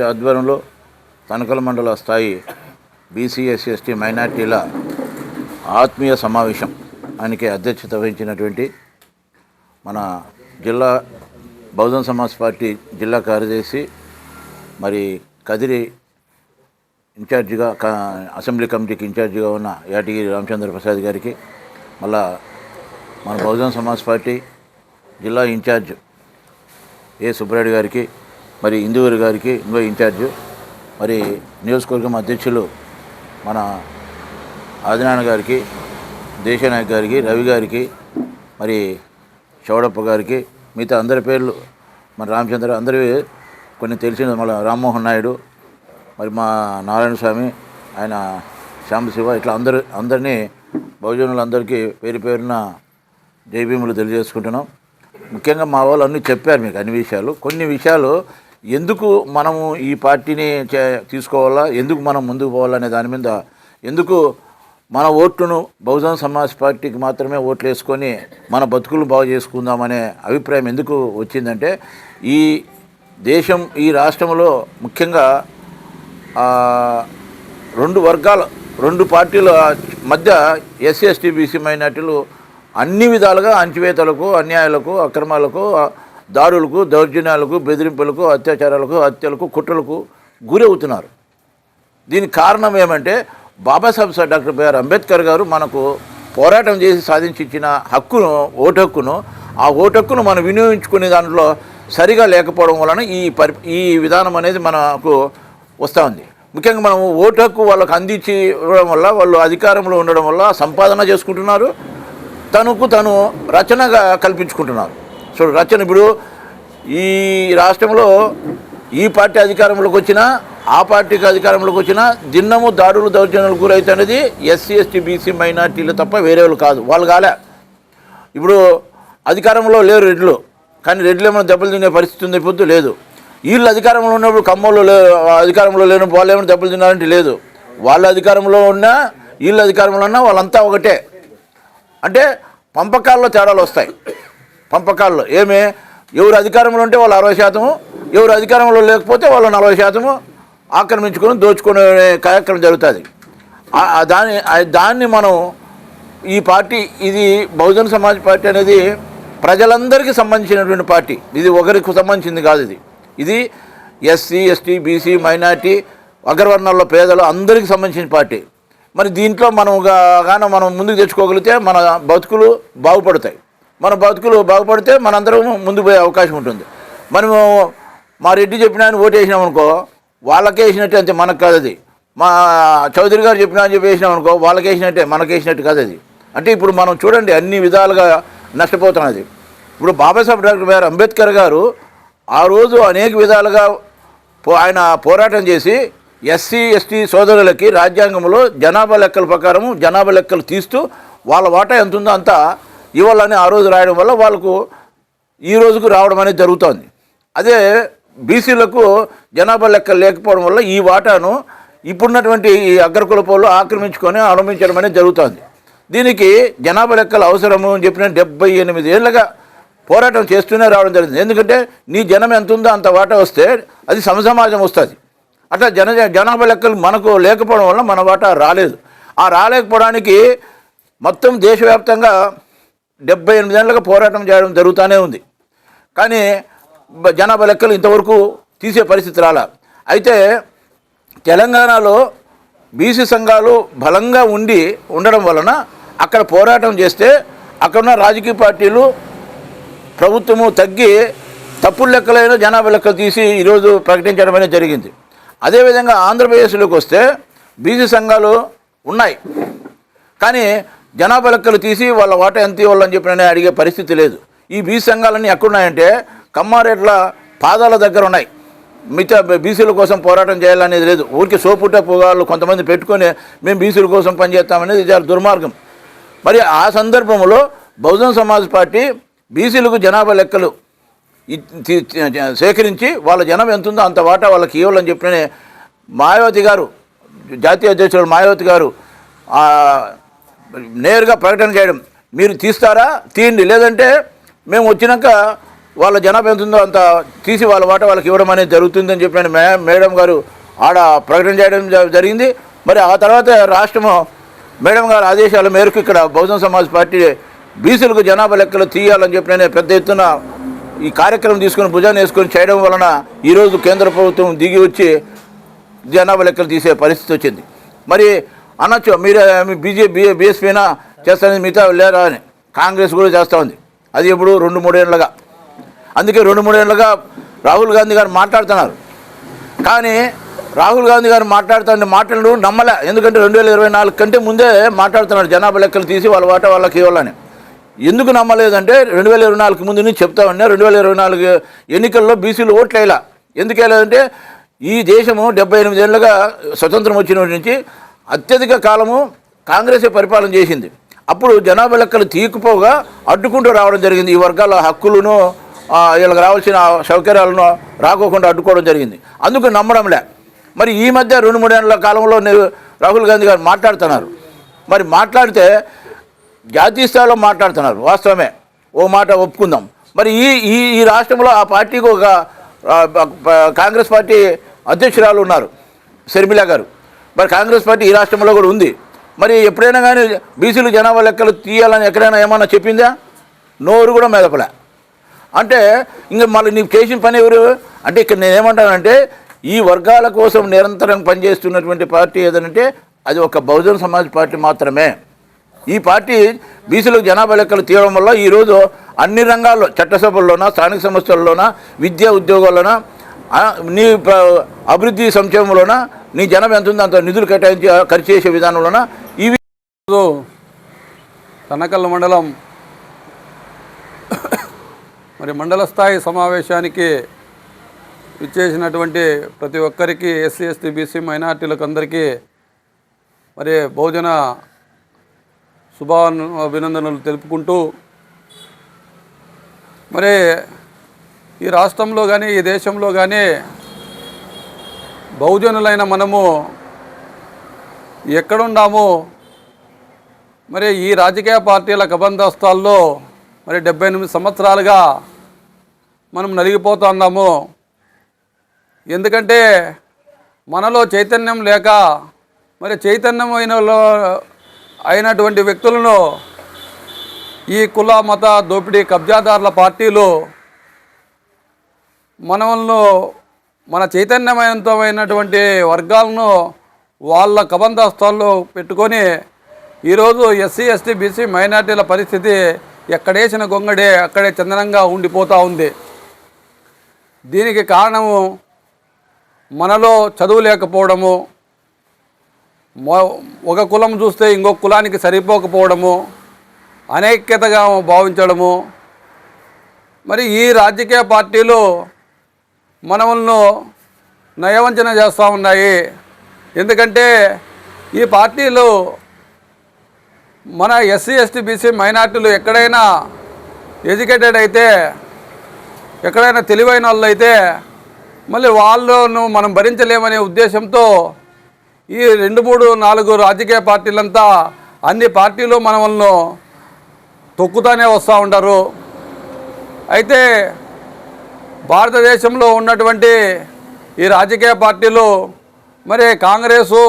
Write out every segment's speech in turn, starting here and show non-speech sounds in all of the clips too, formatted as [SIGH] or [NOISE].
Committee ఆధ్వర్యంలో తనకల మండల స్థాయి బీసీ ఎస్సీ ఎస్టీ మైనార్టీల ఆత్మీయ సమావేశం ఆయనకి అధ్యక్షత వహించినటువంటి మన జిల్లా బహుజన్ సమాజ్ పార్టీ జిల్లా కార్యదర్శి మరి కదిరి ఇన్ఛార్జిగా క- అసెంబ్లీ కమిటీకి ఇన్ఛార్జిగా ఉన్న యాటగిరి రామచంద్ర ప్రసాద్ గారికి మళ్ళా మన బహుజన్ సమాజ్ పార్టీ జిల్లా ఇన్ఛార్జ్ ఏ సుబ్బారెడ్డి గారికి మరి ఇందువూరి గారికి ఇంకో ఇన్ఛార్జ్ మరి నియోజకవర్గం అధ్యక్షులు మన ఆదినారాయణ గారికి దేశనాయక్ గారికి రవి గారికి మరి చౌడప్ప గారికి మిగతా అందరి పేర్లు మన రామచంద్ర అందరివి కొన్ని తెలిసిన మళ్ళీ రామ్మోహన్ నాయుడు మరి మా నారాయణ స్వామి ఆయన శాంబశివ ఇట్లా అందరు అందరినీ బహుజనులందరికీ పేరు పేరున జైభీములు తెలియజేసుకుంటున్నాం. ముఖ్యంగా మా వాళ్ళు అన్నీ చెప్పారు మీకు అన్ని విషయాలు. కొన్ని విషయాలు ఎందుకు మనము ఈ పార్టీని చే- తీసుకోవాలా? ఎందుకు మనం ముందుకు పోవాలనే దాని మీద ఎందుకు మన ఓట్లను బహుజన్ సమాజ్ పార్టీకి మాత్రమే ఓట్లు వేసుకొని మన బతుకులు బాగు చేసుకుందామనే అభిప్రాయం ఎందుకు వచ్చిందంటే ఈ దేశం ఈ రాష్ట్రంలో ముఖ్యంగా రెండు వర్గాల రెండు పార్టీల మధ్య ఎస్సీ ఎస్టీ బీసీ మైనార్టీలు అన్ని విధాలుగా అంచివేతలకు అన్యాయాలకు అక్రమాలకు దారులకు దౌర్జన్యాలకు బెదిరింపులకు అత్యాచారాలకు హత్యలకు కుట్రలకు గురవుతున్నారు దీనికి కారణం ఏమంటే Babasaheb sir doctor B R Ambedkar గారు మనకు పోరాటం చేసి సాధించి ఇచ్చిన హక్కును ఓటు హక్కును ఆ ఓటు హక్కును మనం వినియోగించుకునే దాంట్లో సరిగా లేకపోవడం వలన ఈ పరి ఈ విధానం అనేది మనకు వస్తూ ఉంది. ముఖ్యంగా మనం ఓటు హక్కు వాళ్ళకు అందించి ఇవ్వడం వల్ల వాళ్ళు అధికారంలో ఉండడం వల్ల సంపాదన చేసుకుంటున్నారు. తనకు తను రచనగా కల్పించుకుంటున్నారు. చూడు రచన ఇప్పుడు ఈ రాష్ట్రంలో ఈ పార్టీ అధికారంలోకి వచ్చినా ఆ పార్టీకి అధికారంలోకి వచ్చినా దిన్నము దాడులు దౌర్జన్యాలు గురైతే అనేది ఎస్సీ ఎస్టీ బీసీ మైనార్టీలు తప్ప వేరే వాళ్ళు కాదు. వాళ్ళు కాలే. ఇప్పుడు అధికారంలో లేరు రెడ్లు. కానీ రెడ్లు ఏమైనా దెబ్బలు తినే పరిస్థితి ఉంది పొద్దు లేదు. వీళ్ళు అధికారంలో ఉన్నప్పుడు ఖమ్మంలో లే అధికారంలో లేని వాళ్ళు ఏమైనా దెబ్బలు తినాలంటే లేదు. వాళ్ళ అధికారంలో ఉన్నా వీళ్ళ అధికారంలో ఉన్నా వాళ్ళంతా ఒకటే. అంటే పంపకాల్లో తేడాలు వస్తాయి. పంపకాల్లో. ఏమే? ఎవరు అధికారంలో ఉంటే వాళ్ళు అరవై శాతము ఎవరు అధికారంలో లేకపోతే వాళ్ళు నలభై శాతము ఆక్రమించుకొని దోచుకునే కార్యక్రమం జరుగుతుంది. దాని దాన్ని మనం ఈ పార్టీ ఇది బహుజన సమాజ్ పార్టీ అనేది ప్రజలందరికీ సంబంధించినటువంటి పార్టీ. ఇది ఒకరికి సంబంధించింది కాదు ఇది. ఇది ఎస్సీ ఎస్టీ బీసీ మైనార్టీ అగ్రవర్ణాల్లో పేదలు అందరికీ సంబంధించిన పార్టీ. మరి దీంట్లో మనం గాన మనం ముందుకు తెచ్చుకోగలిగితే మన బతుకులు బాగుపడతాయి. మన బతుకులు బాగుపడితే మనందరం ముందు పోయే అవకాశం ఉంటుంది. మనము మా రెడ్డి చెప్పిన ఆయన ఓటు వేసినాం అనుకో వాళ్ళకే వేసినట్టే అంతే మనకు కాదు అది. మా చౌదరి గారు చెప్పినా అని చెప్పి వేసినాం అనుకో వాళ్ళకి వేసినట్టే మనకి వేసినట్టు కాదు అది. అంటే ఇప్పుడు మనం చూడండి అన్ని విధాలుగా నష్టపోతున్నది ఇప్పుడు బాబాసాహెబ్ డాక్టర్ బిఆర్ అంబేద్కర్ గారు ఆ రోజు అనేక విధాలుగా పో ఆయన పోరాటం చేసి ఎస్సీ ఎస్టీ సోదరులకి రాజ్యాంగంలో జనాభా లెక్కల ప్రకారం జనాభా లెక్కలు తీస్తూ వాళ్ళ వాటా ఎంత ఉందో అంతా ఇవ్వాలని ఆ రోజు రాయడం వల్ల వాళ్ళకు ఈ రోజుకు రావడం అనేది జరుగుతోంది. అదే బీసీలకు జనాభా లెక్కలు లేకపోవడం వల్ల ఈ వాటాను ఇప్పుడున్నటువంటి ఈ అగ్రకులపోలు ఆక్రమించుకొని అనుభవించడం అనేది జరుగుతోంది. దీనికి జనాభా లెక్కలు అవసరము అని చెప్పిన డెబ్బై ఎనిమిది ఏళ్ళగా పోరాటం చేస్తూనే రావడం జరిగింది. ఎందుకంటే నీ జనం ఎంత ఉందో అంత వాటా వస్తే అది సమసమాజం వస్తుంది. అట్లా జన జనాభా లెక్కలు మనకు లేకపోవడం వల్ల మన వాటా రాలేదు. ఆ రాలేకపోవడానికి మొత్తం దేశవ్యాప్తంగా డెబ్బై ఎనిమిది ఏళ్ళగా పోరాటం చేయడం జరుగుతూనే ఉంది. కానీ జనాభా లెక్కలు ఇంతవరకు తీసే పరిస్థితి రాల. అయితే తెలంగాణలో బీసీ సంఘాలు బలంగా ఉండి ఉండడం వలన అక్కడ పోరాటం చేస్తే అక్కడున్న రాజకీయ పార్టీలు ప్రభుత్వము తగ్గి తప్పుడు లెక్కలైన జనాభా లెక్కలు తీసి ఈరోజు ప్రకటించడం అనేది జరిగింది. అదేవిధంగా ఆంధ్రప్రదేశ్లోకి వస్తే బీసీ సంఘాలు ఉన్నాయి. కానీ జనాభా లెక్కలు తీసి వాళ్ళ వాటా ఎంత ఇవ్వాలని చెప్పిన అడిగే పరిస్థితి లేదు. ఈ బీసీ సంఘాలన్నీ ఎక్కడున్నాయంటే కమ్మారేట్ల పాదాల దగ్గర ఉన్నాయి. మిగతా బీసీల కోసం పోరాటం చేయాలనేది లేదు. ఊరికి సోపుట పొగాళ్ళు కొంతమంది పెట్టుకొని మేము బీసీల కోసం పనిచేస్తామనేది చాలా దుర్మార్గం. మరి ఆ సందర్భంలో బహుజన సమాజ్ పార్టీ బీసీలకు జనాభా లెక్కలు సేకరించి వాళ్ళ జనం ఎంత ఉందో అంత వాటా వాళ్ళకి ఇవ్వాలని చెప్పిన మాయావతి గారు జాతీయ అధ్యక్షుడు మాయావతి గారు నేరుగా ప్రకటన చేయడం. మీరు తీస్తారా? తీయండి. లేదంటే మేము వచ్చినాక వాళ్ళ జనాభా ఎంత ఉందో అంత తీసి వాళ్ళ వాట వాళ్ళకి ఇవ్వడం అనేది జరుగుతుందని చెప్పిన మే మేడం గారు ఆడ ప్రకటన చేయడం జరిగింది. మరి ఆ తర్వాత రాష్ట్రము మేడం గారి ఆదేశాల మేరకు ఇక్కడ బహుజన సమాజ్ పార్టీ బీసీలకు జనాభా లెక్కలు తీయాలని చెప్పి నేను పెద్ద ఎత్తున ఈ కార్యక్రమం తీసుకొని భుజాన్ని వేసుకొని చేయడం వలన ఈరోజు కేంద్ర ప్రభుత్వం దిగి వచ్చి జనాభా లెక్కలు తీసే పరిస్థితి వచ్చింది. మరి అనొచ్చు మీరు బీజేపీ బీఎస్పీనా చేస్తానని మిగతా లేరా అని. కాంగ్రెస్ కూడా చేస్తూ ఉంది. అది ఇప్పుడు రెండు మూడేళ్ళగా అందుకే రెండు మూడేళ్ళగా రాహుల్ గాంధీ గారు మాట్లాడుతున్నారు. కానీ రాహుల్ గాంధీ గారు మాట్లాడుతున్న మాటలు నమ్మలే. ఎందుకంటే రెండు వేల ఇరవై నాలుగు కంటే ముందే మాట్లాడుతున్నారు. జనాభా లెక్కలు తీసి వాళ్ళ వాట వాళ్ళకి ఇవ్వాలని. ఎందుకు నమ్మలేదంటే రెండు వేల ఇరవై నాలుగు ముందు నుంచి చెప్తా ఉన్నా రెండు వేల ఇరవై నాలుగు ఎన్నికల్లో బీసీలు ఓట్లు వేయలా. ఎందుకు వేయలేదంటే ఈ దేశము డెబ్బై ఎనిమిది ఏళ్ళుగా స్వతంత్రం వచ్చిన నుంచి అత్యధిక కాలము కాంగ్రెసే పరిపాలన చేసింది. అప్పుడు జనాభా లెక్కలు తీయకపోగా అడ్డుకుంటూ రావడం జరిగింది. ఈ వర్గాల హక్కులను వీళ్ళకి రావాల్సిన సౌకర్యాలను రాకోకుండా అడ్డుకోవడం జరిగింది. అందుకు నమ్మడంలే మరి ఈ మధ్య రెండు మూడేళ్ళ కాలంలో రాహుల్ గాంధీ గారు మాట్లాడుతున్నారు. మరి మాట్లాడితే జాతీయ స్థాయిలో మాట్లాడుతున్నారు వాస్తవమే. ఓ మాట ఒప్పుకుందాం. మరి ఈ ఈ ఈ రాష్ట్రంలో ఆ పార్టీకి ఒక కాంగ్రెస్ పార్టీ అధ్యక్షురాలు ఉన్నారు షర్మిల గారు. మరి కాంగ్రెస్ పార్టీ ఈ రాష్ట్రంలో కూడా ఉంది. మరి ఎప్పుడైనా కానీ బీసీలు జనాభా లెక్కలు తీయాలని ఎక్కడైనా ఏమన్నా చెప్పిందా? నోరు కూడా మెదపలే. అంటే ఇంకా మళ్ళీ నీకు చేసిన పని ఎవరు? అంటే ఇక్కడ నేను ఏమంటానంటే ఈ వర్గాల కోసం నిరంతరం పనిచేస్తున్నటువంటి పార్టీ ఏదంటే అది ఒక బహుజన సమాజ్ పార్టీ మాత్రమే. ఈ పార్టీ బీసీలకు జనాభా లెక్కలు తీయడం వల్ల ఈరోజు అన్ని రంగాల్లో చట్టసభల్లోన స్థానిక సంస్థల్లోన విద్యా ఉద్యోగాల్లోన నీ అభివృద్ధి సంక్షేమంలోన నీ జనం ఎంత ఉందో అంత నిధులు కేటాయించి ఖర్చు చేసే విధానంలోన? ఇవి తనకల్ మండలం. మరి మండల స్థాయి సమావేశానికి ఇచ్చేసినటువంటి ప్రతి ఒక్కరికి ఎస్సీ ఎస్టీ బీసీ మైనార్టీలకు అందరికీ మరి బహుజన శుభాభినందనలు తెలుపుకుంటూ మరి ఈ రాష్ట్రంలో కానీ ఈ దేశంలో కానీ బహుజనులైన మనము ఎక్కడున్నాము? మరి ఈ రాజకీయ పార్టీల కబంధస్తాల్లో మరి డెబ్బై ఎనిమిది సంవత్సరాలుగా మనం నలిగిపోతున్నాము. ఎందుకంటే మనలో చైతన్యం లేక మరి చైతన్యమైన అయినటువంటి వ్యక్తులను ఈ కుల మత దోపిడీ కబ్జాదారుల పార్టీలు మనల్ని మన చైతన్యవంతమైనటువంటి వర్గాలను వాళ్ళ కబంధస్తాల్లో పెట్టుకొని ఈరోజు ఎస్సీ ఎస్టీ బీసీ మైనార్టీల పరిస్థితి ఎక్కడేసిన గొంగడే అక్కడే చందనంగా ఉండిపోతూ ఉంది. దీనికి కారణము మనలో చదువు లేకపోవడము ఒక కులం చూస్తే ఇంకొక కులానికి సరిపోకపోవడము అనైక్యతగా భావించడము. మరి ఈ రాజకీయ పార్టీలు మనల్ని నయవంచన చేస్తూ ఉన్నాయి. ఎందుకంటే ఈ పార్టీలు మన ఎస్సీ ఎస్టీ బీసీ మైనార్టీలు ఎక్కడైనా ఎడ్యుకేటెడ్ అయితే ఎక్కడైనా తెలివైన వాళ్ళు అయితే మళ్ళీ వాళ్ళను మనం భరించలేమనే ఉద్దేశంతో ఈ రెండు మూడు నాలుగు రాజకీయ పార్టీలంతా అన్ని పార్టీలు మనల్ని తొక్కుతానే వస్తూ ఉంటారు. అయితే భారతదేశంలో ఉన్నటువంటి ఈ రాజకీయ పార్టీలు మరి కాంగ్రెసు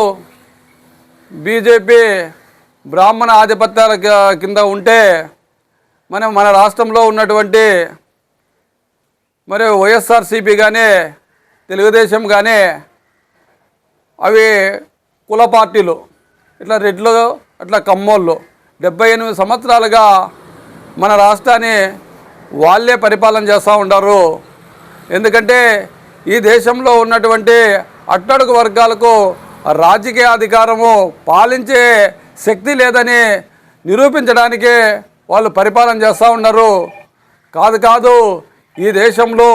బీజేపీ బ్రాహ్మణ ఆధిపత్యాల కింద ఉంటే మనం మన రాష్ట్రంలో ఉన్నటువంటి మరి వైఎస్ఆర్సీపీ కానీ తెలుగుదేశం కానీ అవి కుల పార్టీలు. ఇట్లా రెడ్లు అట్లా కమ్మోళ్ళు. డెబ్బై ఎనిమిది సంవత్సరాలుగా మన రాష్ట్రాన్ని వాళ్ళే పరిపాలన చేస్తూ ఉంటారు ఎందుకంటే ఈ దేశంలో ఉన్నటువంటి అట్టడుగు వర్గాలకు రాజకీయ అధికారము పాలించే శక్తి లేదని నిరూపించడానికే వాళ్ళు పరిపాలన చేస్తూ ఉన్నారు. కాదు కాదు ఈ దేశంలో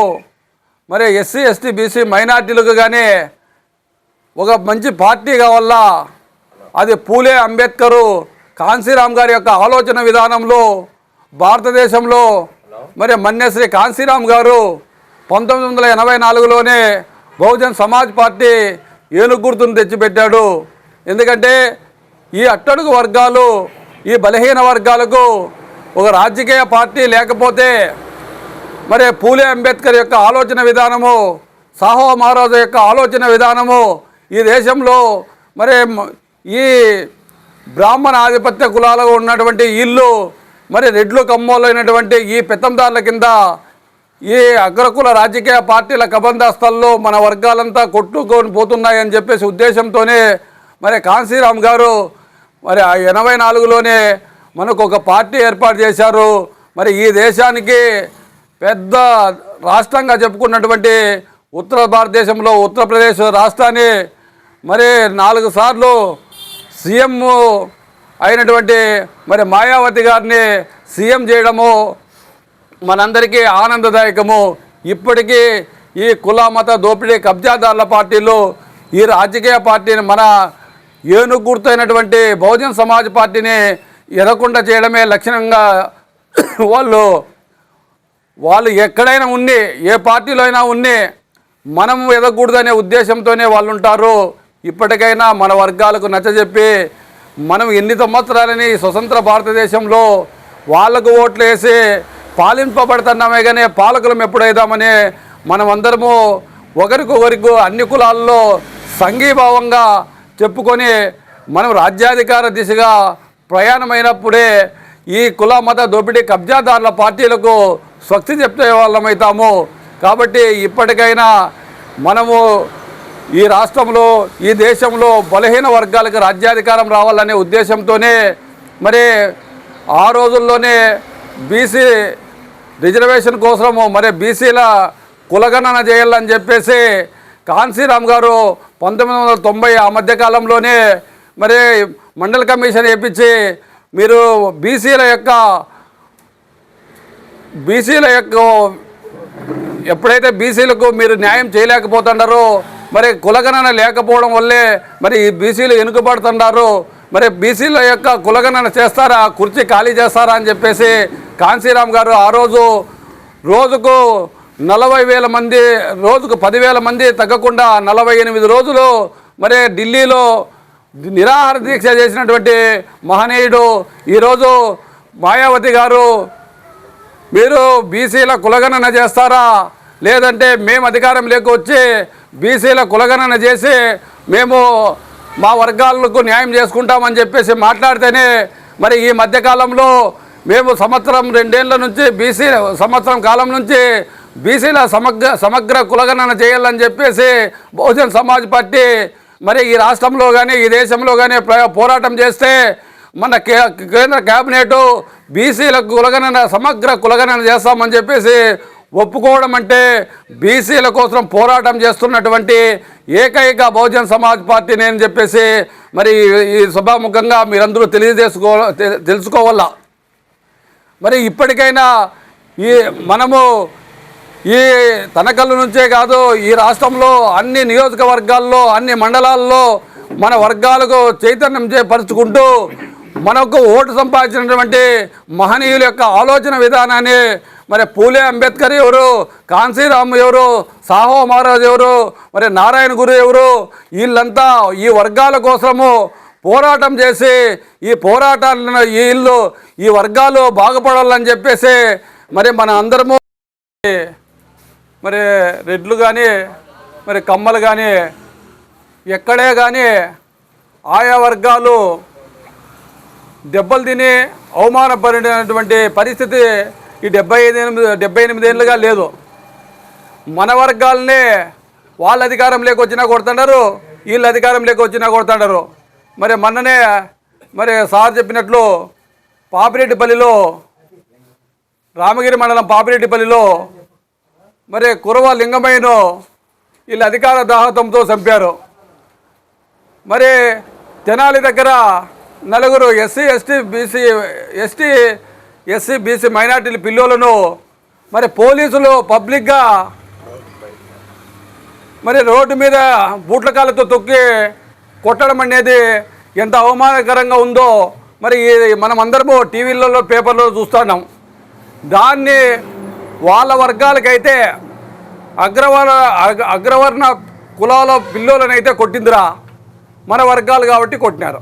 మరి ఎస్సీ ఎస్టీ బీసీ మైనార్టీలకు కానీ ఒక మంచి పార్టీ కావాలా? అది పూలే అంబేద్కరు కాంశీరామ్ గారి యొక్క ఆలోచన విధానంలో భారతదేశంలో మరి మన్యశ్రీ కాంశీరామ్ గారు పంతొమ్మిది వందల ఎనభై నాలుగులోనే బహుజన్ సమాజ్ పార్టీ ఏనుగు గుర్తును తెచ్చిపెట్టాడు. ఎందుకంటే ఈ అట్టడుగు వర్గాలు ఈ బలహీన వర్గాలకు ఒక రాజకీయ పార్టీ లేకపోతే మరి పూలే అంబేద్కర్ యొక్క ఆలోచన విధానము సాహో మహారాజు యొక్క ఆలోచన విధానము ఈ దేశంలో మరి ఈ బ్రాహ్మణ ఆధిపత్య కులాలలో ఉన్నటువంటి ఇల్లు మరి రెడ్లు కమ్మోలైనటువంటి ఈ పెత్తందారుల కింద ఈ అగ్రకుల రాజకీయ పార్టీల కబందాస్తల్లో మన వర్గాలంతా కొట్టుకొని పోతున్నాయని చెప్పేసి ఉద్దేశంతోనే మరి కాంశీరామ్ గారు మరి ఆ ఎనభై నాలుగులోనే మనకు ఒక పార్టీ ఏర్పాటు చేశారు. మరి ఈ దేశానికి పెద్ద రాష్ట్రంగా చెప్పుకున్నటువంటి ఉత్తర భారతదేశంలో ఉత్తరప్రదేశ్ రాష్ట్రాన్ని మరి నాలుగు సార్లు సీఎం అయినటువంటి మరి మాయావతి గారిని సీఎం చేయడము మనందరికీ ఆనందదాయకము. ఇప్పటికీ ఈ కుల మత దోపిడీ కబ్జాదారుల పార్టీలు ఈ రాజకీయ పార్టీని మన ఏనుగు గుర్తైనటువంటి బహుజన్ సమాజ్ పార్టీని ఎరకుండా చేయడమే లక్షణంగా [COUGHS] వాళ్ళు వాళ్ళు ఎక్కడైనా ఉన్ని ఏ పార్టీలో అయినా ఉన్ని మనం ఎదగకూడదనే ఉద్దేశంతోనే వాళ్ళు ఉంటారు ఇప్పటికైనా మన వర్గాలకు నచ్చజెప్పి మనం ఎన్ని సంవత్సరాలని స్వతంత్ర భారతదేశంలో వాళ్ళకు ఓట్లు వేసి పాలింపబడుతున్నామే కానీ పాలకులం ఎప్పుడైదామని మనమందరము ఒకరికొకరికి అన్ని కులాల్లో సంఘీభావంగా చెప్పుకొని మనం రాజ్యాధికార దిశగా ప్రయాణమైనప్పుడే ఈ కుల మత దోపిడీ కబ్జాదారుల పార్టీలకు స్వస్తి చెప్పే వాళ్ళమవుతాము కాబట్టి ఇప్పటికైనా మనము ఈ రాష్ట్రంలో ఈ దేశంలో బలహీన వర్గాలకు రాజ్యాధికారం రావాలనే ఉద్దేశంతోనే మరి ఆ రోజుల్లోనే బీసీ రిజర్వేషన్ కోసము మరి బీసీల కులగణన చేయాలని చెప్పేసి కాన్సీరామ్ గారు పంతొమ్మిది వందల తొంభై ఆ మధ్యకాలంలోనే మరి మండల కమిషన్ వేయించి మీరు బీసీల యొక్క బీసీల యొక్క ఎప్పుడైతే బీసీలకు మీరు న్యాయం చేయలేకపోతున్నారో మరి కులగణన లేకపోవడం వల్లే మరి ఈ బీసీలు వెనుకబడుతున్నారు మరి బీసీల యొక్క కులగణన చేస్తారా? కుర్చీ ఖాళీ చేస్తారా అని చెప్పేసి కాంశీరామ్ గారు ఆ రోజు రోజుకు నలభై వేల మంది రోజుకు పదివేల మంది తగ్గకుండా నలభై ఎనిమిది రోజులు మరి ఢిల్లీలో నిరాహార దీక్ష చేసినటువంటి మహనీయుడు ఈరోజు మాయావతి గారు మీరు బీసీల కులగణన చేస్తారా? లేదంటే మేము అధికారం లేకొచ్చి బీసీల కులగణన చేసి మేము మా వర్గాలకు న్యాయం చేసుకుంటామని చెప్పేసి మాట్లాడితేనే మరి ఈ మధ్యకాలంలో మేము సంవత్సరం రెండేళ్ళ నుంచి బీసీ సంవత్సరం కాలం నుంచి బీసీల సమగ్ర సమగ్ర కులగణన చేయాలని చెప్పేసి బహుజన్ సమాజ్ పార్టీ మరి ఈ రాష్ట్రంలో కానీ ఈ దేశంలో కానీ పోరాటం చేస్తే మన కే కేంద్ర కేబినెట్ బీసీలకు కులగణన సమగ్ర కులగణన చేస్తామని చెప్పేసి ఒప్పుకోవడం అంటే బీసీల కోసం పోరాటం చేస్తున్నటువంటి ఏకైక బహుజన్ సమాజ్ పార్టీ నేను చెప్పేసి మరి ఈ సభాముఖంగా మీరందరూ తెలియజేసుకో తెలుసుకోవాల తెలుసుకోవాలా? మరి ఇప్పటికైనా ఈ మనము ఈ తనకల్లు నుంచే కాదు ఈ రాష్ట్రంలో అన్ని నియోజకవర్గాల్లో అన్ని మండలాల్లో మన వర్గాలకు చైతన్యం చేపరుచుకుంటూ మనకు ఓటు సంపాదించినటువంటి మహనీయుల యొక్క ఆలోచన విధానాన్ని మరి పూలే అంబేద్కర్ ఎవరు? కాన్సీరామ్ ఎవరు? సాహో మహారాజ్ ఎవరు? మరి నారాయణ గురు ఎవరు? వీళ్ళంతా ఈ వర్గాల కోసము పోరాటం చేసి ఈ పోరాటాలను ఈ ఇల్లు ఈ వర్గాలు బాగుపడాలని చెప్పేసి మరి మన అందరము మరి రెడ్లు కానీ మరి కమ్మలు కానీ ఎక్కడే కానీ ఆయా వర్గాలు దెబ్బలు తిని అవమానపడినటువంటి పరిస్థితి ఈ డెబ్బై ఐదు ఎనిమిది డెబ్బై ఎనిమిది ఏళ్ళుగా లేదు. మన వర్గాలనే వాళ్ళ అధికారం లేకొచ్చినా కొడుతున్నారు వీళ్ళు అధికారం లేకొచ్చినా కొడుతున్నారు మరి మొన్ననే మరి సార్ చెప్పినట్లు పాపిరెడ్డిపల్లిలో రామగిరి మండలం పాపిరెడ్డిపల్లిలో మరి కురవ లింగమయ్యను వీళ్ళు అధికార దాహతంతో చంపారు. మరి తెనాలి దగ్గర నలుగురు SC ST BC ST SC BC మైనార్టీల పిల్లోలను మరి పోలీసులు పబ్లిక్గా మరి రోడ్డు మీద బూట్ల కాళ్ళతో తొక్కి కొట్టడం అనేది ఎంత అవమానకరంగా ఉందో మరి ఈ- మనం అందరము టీవీలలో పేపర్లో చూస్తున్నాం దాన్ని వాళ్ళ వర్గాలకైతే అగ్రవర్ణ అగ్రవర్ణ కులాల పిల్లోలనైతే కొట్టిందిరా. మన వర్గాలు కాబట్టి కొట్టినారు.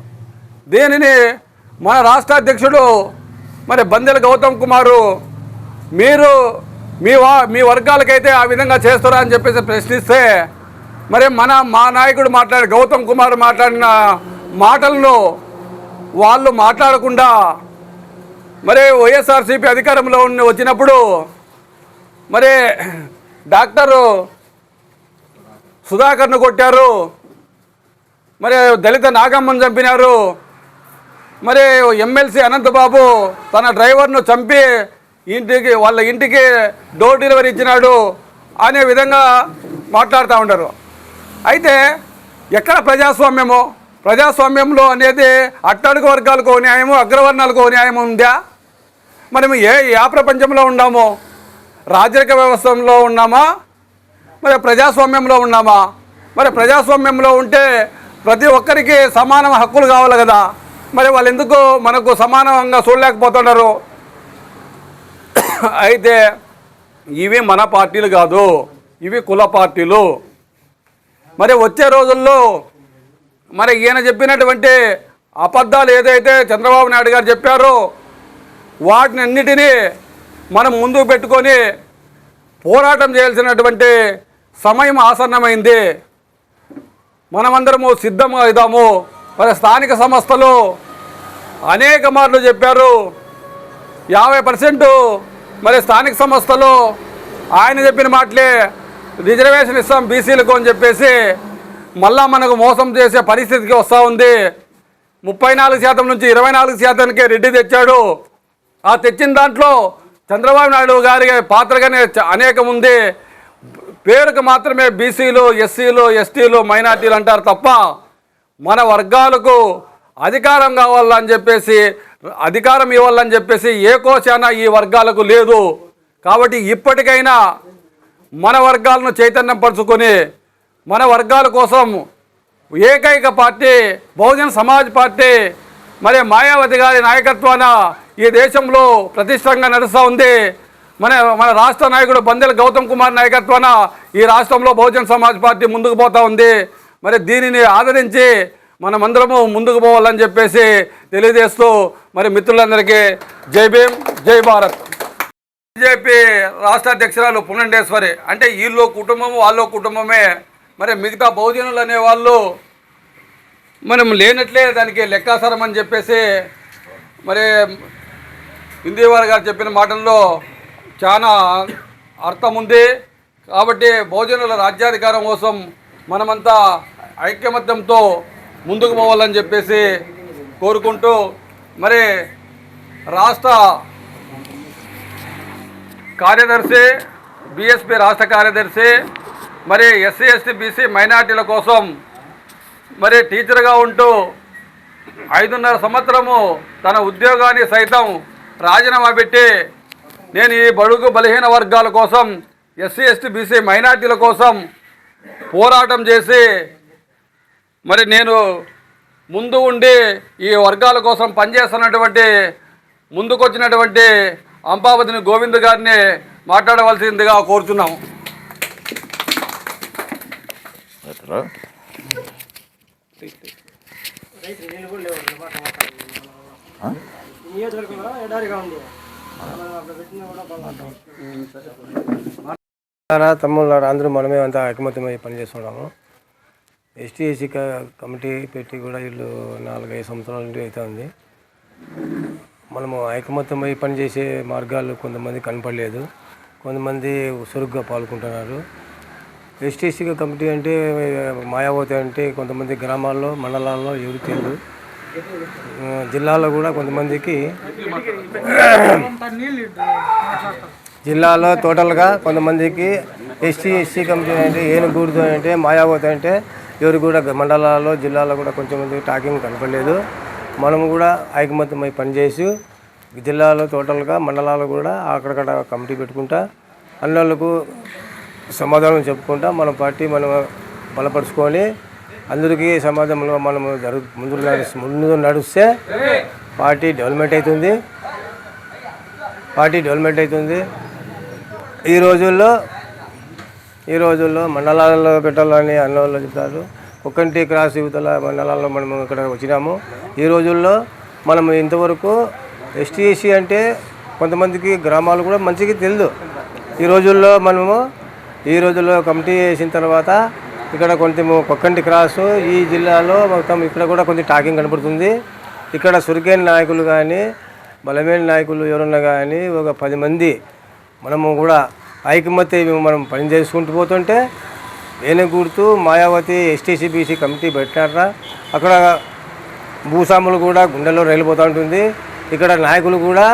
దీనిని మన రాష్ట్ర అధ్యక్షుడు మరి బందెల గౌతమ్ కుమారు మీరు మీ వా మీ వర్గాలకైతే ఆ విధంగా చేస్తారా అని చెప్పేసి ప్రశ్నిస్తే మరి మన మా నాయకుడు మాట్లాడే గౌతమ్ కుమార్ మాట్లాడిన మాటలను వాళ్ళు మాట్లాడకుండా మరి వైఎస్ఆర్సీపీ అధికారంలో వచ్చినప్పుడు మరి డాక్టరు సుధాకర్ను కొట్టారు మరి దళిత నాగమ్మను చంపినారు మరి ఎమ్మెల్సీ అనంతబాబు తన డ్రైవర్ను చంపి ఇంటికి వాళ్ళ ఇంటికి డోర్ డెలివరీ ఇచ్చినాడు అనే విధంగా మాట్లాడుతూ ఉంటారు అయితే ఎక్కడ ప్రజాస్వామ్యము? ప్రజాస్వామ్యంలో అనేది అట్టడుగు వర్గాలకు న్యాయము అగ్రవర్ణాలకు న్యాయం ఉందా? మనం ఏ యా ప్రపంచంలో ఉన్నాము? రాజరిక వ్యవస్థలో ఉన్నామా? మరి ప్రజాస్వామ్యంలో ఉన్నామా? మరి ప్రజాస్వామ్యంలో ఉంటే ప్రతి ఒక్కరికి సమాన హక్కులు కావాలి కదా. మరి వాళ్ళు ఎందుకు మనకు సమానంగా చూడలేకపోతున్నారు? [COUGHS] అయితే ఇవి మన పార్టీలు కాదు ఇవి కుల పార్టీలు. మరి వచ్చే రోజుల్లో మరి ఈయన చెప్పినటువంటి అబద్ధాలు ఏదైతే చంద్రబాబు నాయుడు గారు చెప్పారో వాటిని అన్నిటినీ మనం ముందుకు పెట్టుకొని పోరాటం చేయాల్సినటువంటి సమయం ఆసన్నమైంది. మనమందరము సిద్ధం అవుదాము మరి స్థానిక సంస్థలు అనేక మార్లు చెప్పారు. యాభై పర్సెంట్ మరి స్థానిక సంస్థలు ఆయన చెప్పిన మాటలే రిజర్వేషన్ ఇస్తాం బీసీలకు అని చెప్పేసి మళ్ళా మనకు మోసం చేసే పరిస్థితికి వస్తూ ఉంది. ముప్పై నాలుగు శాతం నుంచి ఇరవై నాలుగు శాతానికే రెడ్డి తెచ్చాడు. ఆ తెచ్చిన దాంట్లో చంద్రబాబు నాయుడు గారి పాత్రగానే అనేకం ఉంది. పేరుకు మాత్రమే బీసీలు ఎస్సీలు ఎస్టీలు మైనార్టీలు అంటారు తప్ప మన వర్గాలకు అధికారం కావాలని చెప్పేసి అధికారం ఇవ్వాలని చెప్పేసి ఏ కోశాన ఈ వర్గాలకు లేదు. కాబట్టి ఇప్పటికైనా మన వర్గాలను చైతన్యపరుచుకొని మన వర్గాల కోసం ఏకైక పార్టీ బహుజన సమాజ్ పార్టీ మరి మాయావతి గారి నాయకత్వాన ఈ దేశంలో ప్రతిష్టంగా నడుస్తూ ఉంది. మన మన రాష్ట్ర నాయకుడు బందెల గౌతమ్ కుమార్ నాయకత్వాన ఈ రాష్ట్రంలో బహుజన సమాజ్ పార్టీ ముందుకు పోతా ఉంది. మరి దీనిని ఆదరించి మనమందరము ముందుకు పోవాలని చెప్పేసి తెలియజేస్తూ మరి మిత్రులందరికీ జై భీమ్ జై భారత్. బీజేపీ రాష్ట్ర అధ్యక్షురాలు పునండేశ్వరి అంటే వీళ్ళు కుటుంబము వాళ్ళ కుటుంబమే మరి మిగతా బహుజనులు అనేవాళ్ళు మనం లేనట్లే దానికి లెక్కాసారం అని చెప్పేసి మరి హిందీవారి గారు చెప్పిన మాటల్లో చాలా అర్థం ఉంది కాబట్టి బహుజనుల రాజ్యాధికారం కోసం మనమంతా ఐక్యమత్యంతో ముందుకు పోవాలని చెప్పేసి కోరుకుంటూ మరి రాష్ట్ర కార్యదర్శి బీఎస్పీ రాష్ట్ర కార్యదర్శి మరి ఎస్సీ ఎస్టీ బీసీ మైనార్టీల కోసం మరి టీచర్గా ఉంటూ ఐదున్నర సంవత్సరము తన ఉద్యోగాన్ని సైతం రాజీనామా పెట్టి నేను ఈ బడుగు బలహీన వర్గాల కోసం ఎస్సీ ఎస్టీ బీసీ మైనార్టీల కోసం పోరాటం చేసి మరి నేను ముందు ఉండి ఈ వర్గాల కోసం పనిచేస్తున్నటువంటి ముందుకొచ్చినటువంటి అంపావతిని గోవింద్ గారిని మాట్లాడవలసిందిగా అలా తమ్ముళ్ళారా అందరూ మనమే అంతా ఐకమత్యమై పనిచేస్తున్నాము. ఎస్టీ ఎస్సీ కమిటీ పెట్టి కూడా వీళ్ళు నాలుగైదు సంవత్సరాల నుండి అవుతుంది. మనము ఐకమత్యమై పనిచేసే మార్గాలు కొంతమంది కనపడలేదు. కొంతమంది చురుగ్గా పాల్గొంటున్నారు. ఎస్టీసీ కమిటీ అంటే మాయావతి అంటే కొంతమంది గ్రామాల్లో మండలాల్లో ఎవరు తెలియదు. జిల్లాలో కూడా కొంతమందికి జిల్లాలో టోటల్గా కొంతమందికి ఎస్టీ ఎస్సీ కమిటీ అంటే ఏనుగూరుతో అంటే మాయావతి అంటే ఎవరు కూడా మండలాల్లో జిల్లాలో కూడా కొంచెం మంది టాకింగ్ కనపడలేదు. మనము కూడా ఐకమత్యమై పనిచేసి జిల్లాలో టోటల్గా మండలాలు కూడా అక్కడక్కడ కమిటీ పెట్టుకుంటా అన్నోళ్ళకు సమాధానం చెప్పుకుంటా మన పార్టీ మనం బలపరుచుకొని అందరికీ సమాజంలో మనము జరు ముందు ముందు నడిస్తే పార్టీ డెవలప్మెంట్ అవుతుంది. పార్టీ డెవలప్మెంట్ అవుతుంది. ఈ రోజుల్లో ఈ రోజుల్లో మండలాలలో పెట్టాలని అన్నవాళ్ళు చెప్తారు. ఒక్కంటి క్రాస్ యువతల మండలాల్లో మనం ఇక్కడ వచ్చినాము. ఈ రోజుల్లో మనం ఇంతవరకు ఎస్టీఎస్సీ అంటే కొంతమందికి గ్రామాలు కూడా మంచిగా తెలియదు ఈ రోజుల్లో మనము ఈ రోజుల్లో కమిటీ వేసిన తర్వాత ఇక్కడ కొంచెం కొక్కంటి క్రాసు ఈ జిల్లాలో మొత్తం ఇక్కడ కూడా కొంచెం టాకింగ్ కనపడుతుంది. ఇక్కడ సురికైన నాయకులు కానీ బలమైన నాయకులు ఎవరున్నా కానీ ఒక పది మంది మనము కూడా ఐకమత్య మనం పని చేసుకుంటూ పోతుంటే వేణుగూడుతూ మాయావతి ఎస్టీసీ బీసీ కమిటీ పెట్టారా అక్కడ భూస్వాములు కూడా గుండెల్లో రైలిపోతూ ఉంటుంది. ఇక్కడ నాయకులు కూడా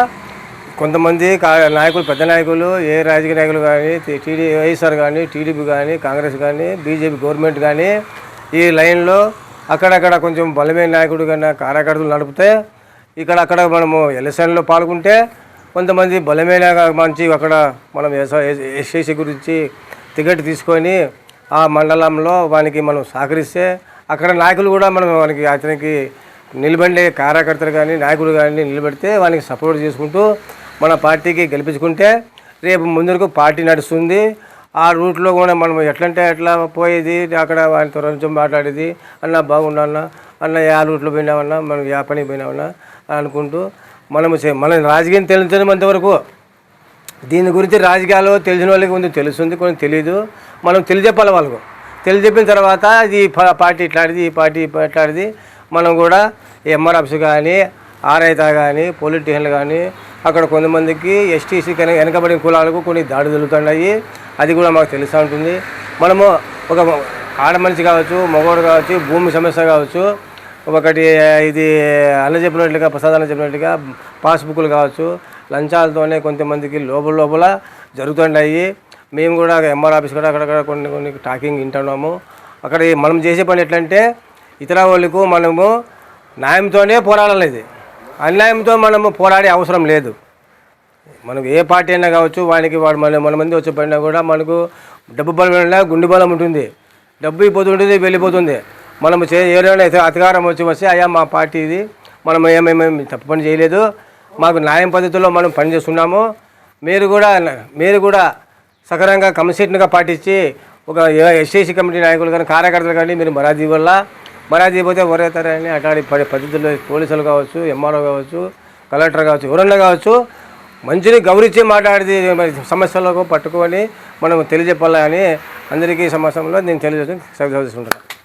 కొంతమంది కా- నాయకులు పెద్ద నాయకులు ఏ రాజకీయ నాయకులు కానీ టీడీ వైఎస్ఆర్ కానీ టీడీపీ కానీ కాంగ్రెస్ కానీ బీజేపీ గవర్నమెంట్ కానీ ఈ లైన్లో అక్కడక్కడ కొంచెం బలమైన నాయకుడు కన్నా కార్యకర్తలు నడిపితే ఇక్కడ అక్కడ మనము ఎలక్షన్లో పాల్గొంటే కొంతమంది బలమైన మంచి అక్కడ మనం ఎస్ఐసి గురించి టికెట్ తీసుకొని ఆ మండలంలో వానికి మనం సహకరిస్తే అక్కడ నాయకులు కూడా మనం వానికి అతనికి నిలబడే కార్యకర్తలు కానీ నాయకులు కానీ నిలబెడితే వానికి సపోర్ట్ చేసుకుంటూ మన పార్టీకి గెలిపించుకుంటే రేపు ముందుకు పార్టీ నడుస్తుంది. ఆ రూట్లో కూడా మనం ఎట్లంటే ఎట్లా పోయేది అక్కడ వాని కొంచెం మాట్లాడేది అన్న బాగున్నా అన్న అన్న యా రూట్లో పోయినామన్నా మనం యా పని పోయినామన్నా అనుకుంటూ మనము చే- మన రాజకీయం తెలిసినంత వరకు దీని గురించి రాజకీయాలు తెలిసిన వాళ్ళకి కొంచెం తెలుస్తుంది కొంచెం తెలియదు మనం తెలియజెప్పాలి వాళ్ళకు. తెలియజెప్పిన తర్వాత ఇది ప- పార్టీ ఇట్లాంటిది ఈ పార్టీ ఇట్లాంటిది. మనం కూడా ఎంఆర్ ఆఫీస్ కానీ ఆర్ఐతా కానీ పొలిటీషియన్లు కానీ అక్కడ కొంతమందికి ఎస్టీసీ కనుక వెనకబడిన కులాలకు కొన్ని దాడి జరుగుతున్నాయి. అది కూడా మాకు తెలుస్తూ ఉంటుంది. మనము ఒక ఆడ మనిషి కావచ్చు మగవాడు కావచ్చు భూమి సమస్య కావచ్చు ఒకటి ఇది అన్న చెప్పినట్లుగా ప్రసాదాలు చెప్పినట్లుగా పాస్బుక్లు కావచ్చు లంచాలతోనే కొంతమందికి లోపల లోపల జరుగుతున్నాయి మేము కూడా ఎంఆర్ ఆఫీస్ కూడా అక్కడక్కడ కొన్ని కొన్ని టాకింగ్ వింటున్నాము. అక్కడ మనం చేసే పని ఎట్లంటే ఇతర వాళ్ళకు మనము న్యాయంతోనే పోరాడాలి అన్యాయంతో మనము పోరాడే అవసరం లేదు. మనకు ఏ పార్టీ అయినా కావచ్చు వానికి వాడు మన మన మంది వచ్చే పడినా కూడా మనకు డబ్బు బలం గుండె బలం ఉంటుంది. డబ్బు ఇపోతుంటుంది వెళ్ళిపోతుంది. మనము చే ఏదైనా అయితే అధికారం వచ్చి వస్తే అయ్యా మా పార్టీ ఇది మనం ఏమేమి తప్పు పని చేయలేదు మాకు న్యాయం పద్ధతిలో మనం పనిచేస్తున్నాము మీరు కూడా మీరు కూడా సకరంగా కమిషన్గా పాటించి ఒక ఎస్సీసీ కమిటీ నాయకులు కానీ కార్యకర్తలు కానీ మీరు మరాజీ వల్ల మరాజీ పోతే ఎవరైతారని అట్లాంటి పద్ధతుల్లో పోలీసులు కావచ్చు ఎంఆర్ఓ కావచ్చు కలెక్టర్ కావచ్చు ఎవరన్నా కావచ్చు మంచిని గౌరవించి మాట్లాడేది సమస్యలకు పట్టుకొని మనం తెలియజెప్పాలని అందరికీ ఈ సమస్యలో నేను తెలియజేసి సరిచేసుకుంటాను